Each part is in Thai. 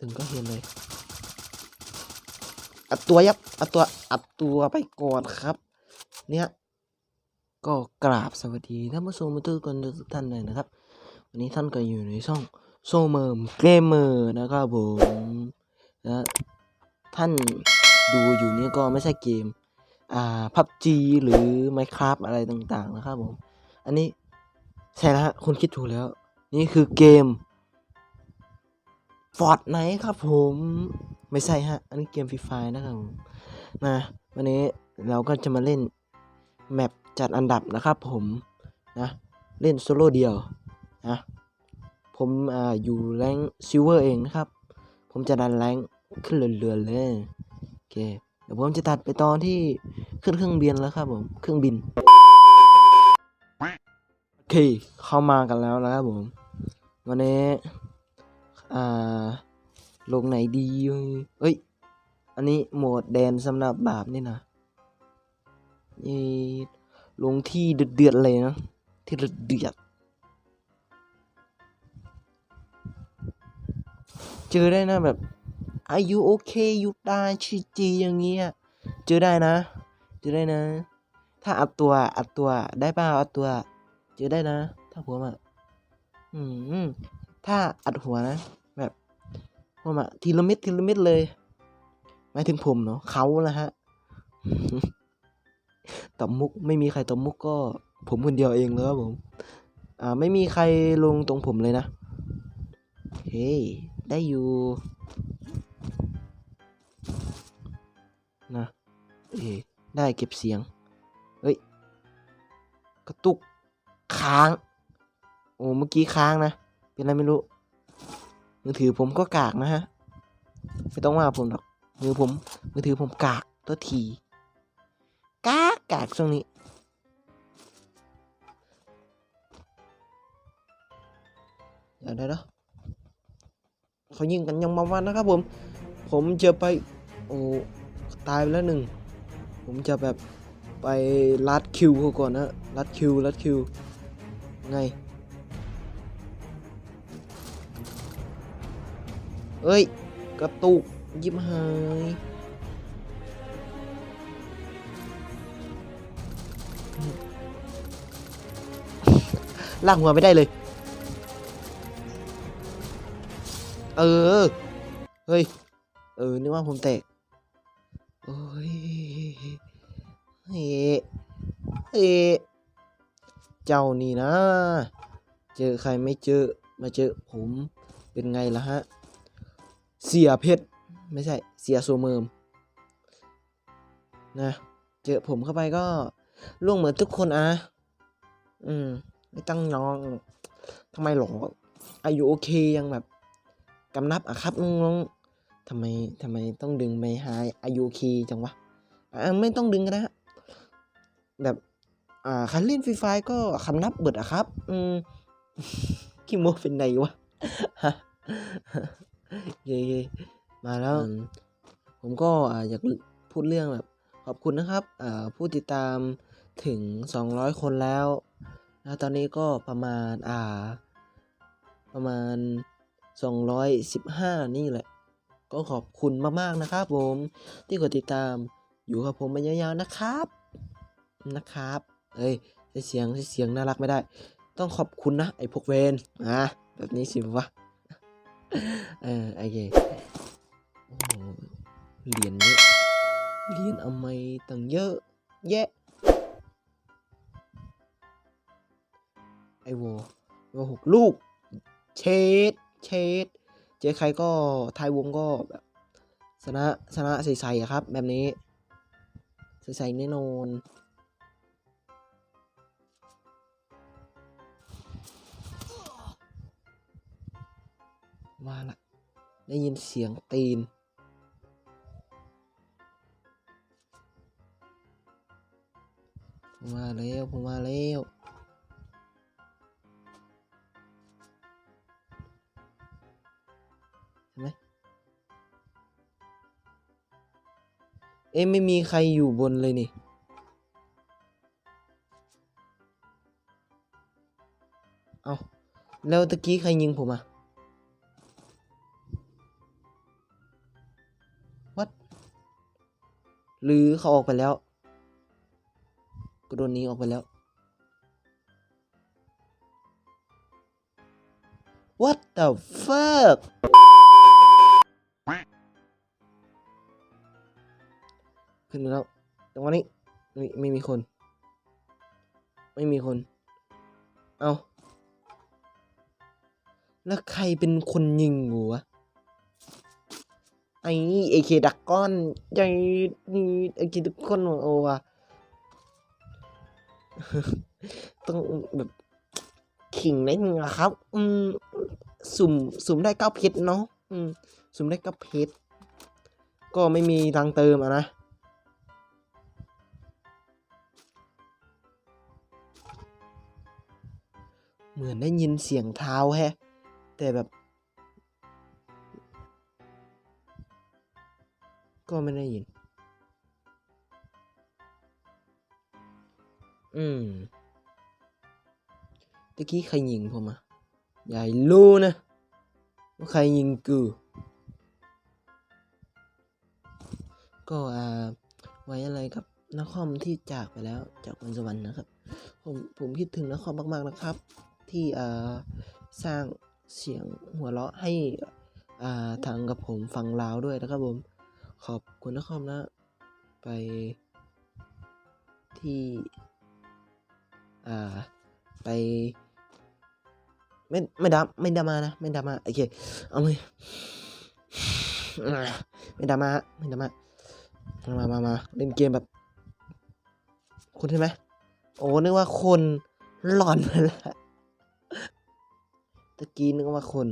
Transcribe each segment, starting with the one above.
ถึงก็เห็นเลยอัดตัวยับอัดตัวอัดตัวไปก่อนครับ เนี่ยก็กราบสวัสดีท่านผู้ชมทุกคนทุกท่านเลยนะครับ วันนี้ท่านก็อยู่ในช่องโซเมอร์เกมเมอร์นะครับผมนะท่านดูอยู่เนี่ยก็ไม่ใช่เกมอ่าพับจีหรือ Minecraft อะไรต่างๆนะครับผม อันนี้ใช่แล้วฮะคุณคิดถูกแล้ว นี่คือเกม ฟอร์ดไนครับผม ไม่ใช่ฮะ อันนี้เกมฟรีไฟนะครับผมมาวันนี้เราก็จะมาเล่น แมปจัดอันดับนะครับผม นะ เล่นโซโล่เดียว นะ ผมอ่าอยู่แรงซิลเวอร์เองนะครับ ผมจะดันแรงขึ้นเรื่อยๆเลยโอเคเดี๋ยวผมจะตัดไปตอนที่ขึ้นเครื่องบินแล้วครับผมเครื่องบินโอเคเข้ามากันแล้วนะครับผม วันนี้ อ่า ลงไหนดีเอ้ย อันนี้โหมดแดนสำหรับบาปนี่นะนี่ลงที่เดือดๆเลยนะ ที่เดือดๆเจอได้นะแบบอายุโอเคยุดได้ชีจีอย่างเงี้ย เจอได้นะ เจอได้นะ ถ้าอัดตัว อัดตัว ได้ป่าอัดตัว เจอได้นะ ถ้าผมอะอืม ถ้าอัดหัวนะ ผมอะทีละเม็ดทีละเม็ดเลยหมายถึงผมเนาะเขาละฮะตบมุกไม่มีใครตบมุกก็ ผมคนเดียวเองเลยครับผม อ่า ไม่มีใครลงตรงผมเลยนะ เฮ้ยได้อยู่นะเอ้ได้เก็บเสียง เฮ้ย กระตุกค้าง โอ้ เมื่อกี้ค้างนะ เป็นอะไรไม่รู้ มือถือผมก็กากนะฮะ ไม่ต้องว่าผมหรอก มือผม มือถือผมกากตัวที กากกากช่วงนี้เดี๋ยวเดี๋ยวเดี๋ยวเขายิงกันยังมาวันนะครับผม ผมจะไป โอ้ตายไปแล้วหนึ่ง ผมจะแบบไปลัดคิวเขาก่อนนะลัดคิวลัดคิว ไง เอ้ย กระตุกยิบหายลากหัวไม่ได้เลย เออ เฮ้ย เออ นึกว่าผมแตก โอ้ย เฮ้เฮ้เจ้านี่นะ เจอใครไม่เจอ มาเจอผม เป็นไงล่ะฮะ เสียเพชรไม่ใช่เสียโซเมิมนะเจอผมเข้าไปก็ล่วงเหมือนทุกคนอะอืม ไม่ตั้งน้องทำไมหรออายุโอเคยังแบบกำนับอะครับน้องทำไมทำไมต้องดึงไปหายอายุโอเคจังวะอ่าไม่ต้องดึงก็ได้ฮะแบบอ่าคันเล่นฟรีไฟก็คำนับเบิดอะครับ อืมขี้โมเป็นไงวะ เย่ๆมาแล้ว ผมก็อยากพูดเรื่องแบบ ขอบคุณนะครับผู้ติดตามถึง 200 คนแล้วแล้วตอนนี้ก็ประมาณอ่า ประมาณ 215 นี่แหละ ก็ขอบคุณมาก ๆ นะครับ ผมที่กดติดตามอยู่กับผมมายาวๆนะครับ นะครับเอ้ยเสียงเสียงน่ารักไม่ได้ ต้องขอบคุณนะ ไอ้พวกเวนอะแบบนี้สิวะ เออโอเคเหรียญเยอะเหรียญเอาไมตั้งเยอะ แยะ ไอโวโวหกลูก เชดเชดเจอใครก็ทายวงก็แบบชนะชนะใสๆครับ แบบนี้ใสๆแน่นอน ว่าละได้ยินเสียงตีนมมาแล้วผมมาแล้วใช่ไหมเอ๊ะไม่มีใครอยู่บนเลยนี่เอาแล้วตะกี้ใครยิงผมอะ หรือเขาออกไปแล้วก็โดนนี้ออกไปแล้ว What the fuck ขึ้นแล้วจังวะนี้ไม่ไม่มีคน ไม่มีคน เอาแล้วใครเป็นคนยิงกูว ไอ้เอเคดักก้อนใหญ่นี่เอเคดักก้อนโอ้วะต้องแบบขิงนิดนึงอะครับ อืม สุ่ม สุ่มได้เก้าเพชรเนาะ อืม สุ่มได้เก้าเพชร ก็ไม่มีรังเติมอะนะ เหมือนได้ยินเสียงเท้าแฮะ แต่แบบ ก็ไม่ได้ยิน อืมตะกี้ใครยิงผมอะใหญ่รู้นะ ว่าใครยิงกู ก็อ่า ไว้อะไรกับนักครที่จากไปแล้วจากวันสวรรค์นะครับ ผมผมคิดถึงนักครมาก ๆ นะครับ ที่อ่าสร้างเสียงหัวเราะให้อ่าทางกับผมฟังลาวด้วยนะครับผม ขอบคุณนครนะ ไปที่ อ่า ไป ไม่ไม่ดราไม่ดรามานะ ไม่ดรามาโอเค เอาเลยไม่ดรามาไม่ดรามามามามาเล่นเกมแบบ คุณใช่ไหมโอ้นึกว่าคนหลอนไปแล้วตะกี้นึกว่าคน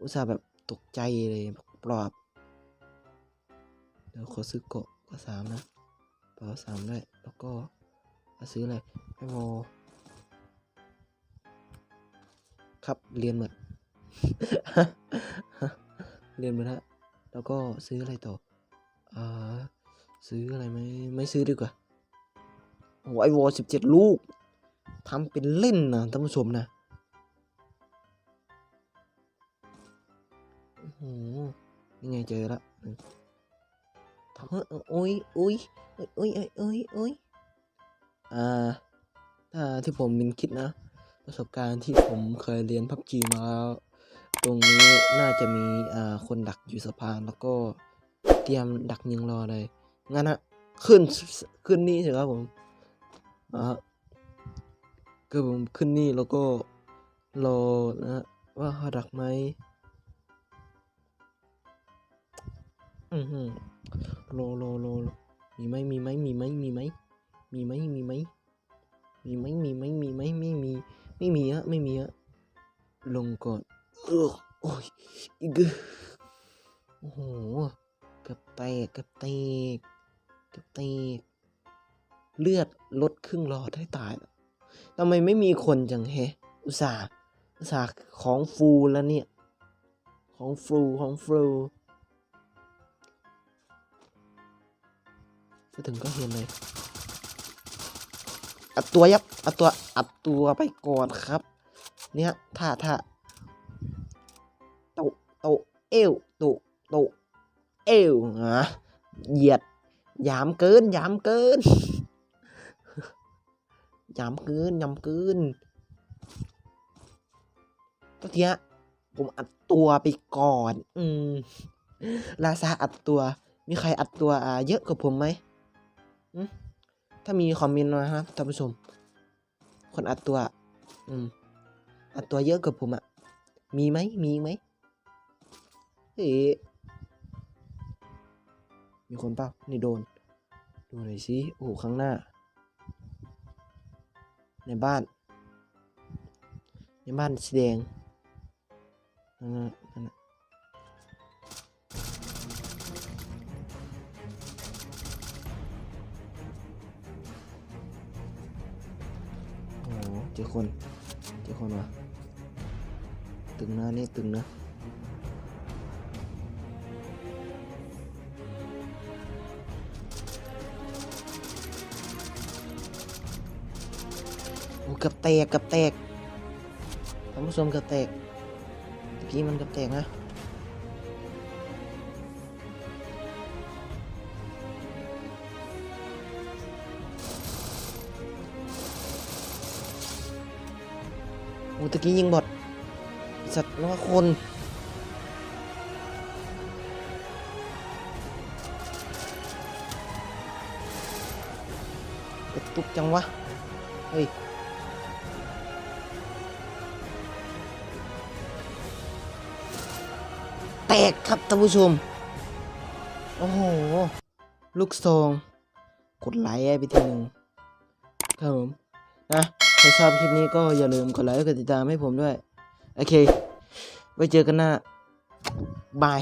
อุตส่าห์แบบตกใจเลยปลอบ เดี๋ยวขอซื้อเกาะก็สามนะเปาสามได้ แล้วก็เอาซื้ออะไรให้โมครับเรียนหมดเรียนหมดฮะแล้วก็ซื้ออะไรต่ออ่าซื้ออะไรไหมไม่ซื้อดีกว่าโอ้ไอวอสิบเจ็ดลูกทำเป็นเล่นนะท่านผู้ชมนะโอ้โหนี่ไงเจอละ ทำเฮ้ยโอ้ยโอ้ยโอ้ยโอ้ยโอ้ยโอ้ยอ่าถ้าที่ผมมินคิดนะ ประสบการณ์ที่ผมเคยเรียนพับจีมา ตรงนี้น่าจะมีอ่าคนดักอยู่สะพานแล้วก็เตรียมดักยิงรอเลยงั้นฮะขึ้นขึ้นนี่เถอะครับผมอ่าก็ผมขึ้นนี่แล้วก็รอนะฮะว่าเขาดักไหมอือหือ รอรอรอรอมีไหมมีไหมมีไหมมีไหมมีไหมมีไหมมีไหมมีไหมมีไหมไม่มีไม่มีอะไม่มีอะลงก่อนโอ้ยอีกโอ้โหเกับแตกเกับแตกเกับแตกเลือดลดครึ่งหลอดให้ตายแล้วทำไมไม่มีคนจังเฮอุตส่าห์อุตส่าห์ของฟูแล้วเนี่ย ของฟูของฟู ก็ถึงก็เห็นเลยอัดตัวยับอัดตัวอัดตัวไปก่อนครับ เนี่ยท่าท่าโตโตเอวโตโตเอวอะเหยียดยามเกินยามเกินยามเกินยามเกินตัวเนี้ยผมอัดตัวไปก่อน อืมลาซาอัดตัว มีใครอัดตัวเยอะกว่าผมไหม ถ้ามีคอมเมนต์มาครับท่านผู้ชม คนอัดตัว อืม อัดตัวเยอะกับผมอะ่ะ มีไหม มีไหมเอ๊มีคนเปล่านี่โดน ดูหน่อยสิ โอ้โห ข้างหน้า ในบ้าน ในบ้านสีแดงนั่นนั่นั่ โหเจอคนกี่คนวะตึงนะนี่ตึงนะโอ้กับแตกกับแตกท่านผู้ชมกับแตกตะกี้มันกับแตกนะ โอ้ตะกี้ยิงบอดสัตว์นึกว่าคนกระตุกจังวะ เฮ้ยแตกครับท่านผู้ชม โอ้โห ลูกซองกดไลค์ไปทีหนึ่งครับผมนะ ถ้าชอบคลิปนี้ก็อย่าลืมกดไลค์กดติดตามให้ผมด้วย โอเค ไว้เจอกันหน้า บาย